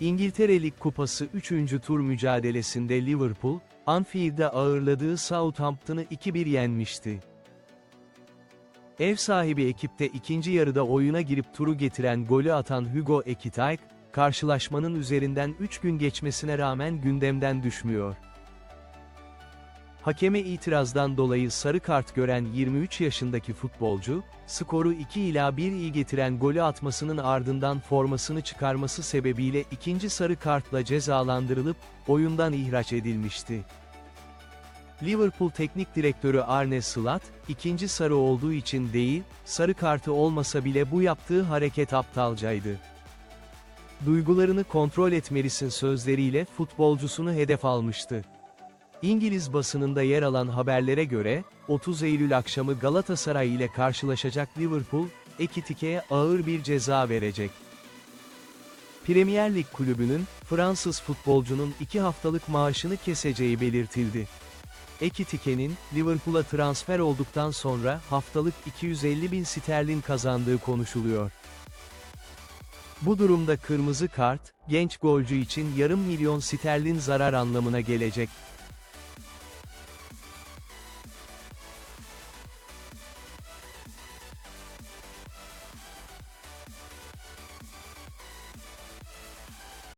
İngiltere Lig Kupası 3. tur mücadelesinde Liverpool, Anfield'de ağırladığı Southampton'ı 2-1 yenmişti. Ev sahibi ekipte ikinci yarıda oyuna girip turu getiren golü atan Hugo Ekitike, karşılaşmanın üzerinden 3 gün geçmesine rağmen gündemden düşmüyor. Hakeme itirazdan dolayı sarı kart gören 23 yaşındaki futbolcu, skoru 2 ila 1 iyi getiren golü atmasının ardından formasını çıkarması sebebiyle ikinci sarı kartla cezalandırılıp, oyundan ihraç edilmişti. Liverpool Teknik Direktörü Arne Slot, ikinci sarı olduğu için değil, sarı kartı olmasa bile bu yaptığı hareket aptalcaydı. Duygularını kontrol etmelisin sözleriyle futbolcusunu hedef almıştı. İngiliz basınında yer alan haberlere göre, 30 Eylül akşamı Galatasaray ile karşılaşacak Liverpool, Ekitike'ye ağır bir ceza verecek. Premier Lig kulübünün, Fransız futbolcunun 2 haftalık maaşını keseceği belirtildi. Ekitike'nin, Liverpool'a transfer olduktan sonra haftalık 250 bin sterlin kazandığı konuşuluyor. Bu durumda kırmızı kart, genç golcü için yarım milyon sterlin zarar anlamına gelecek.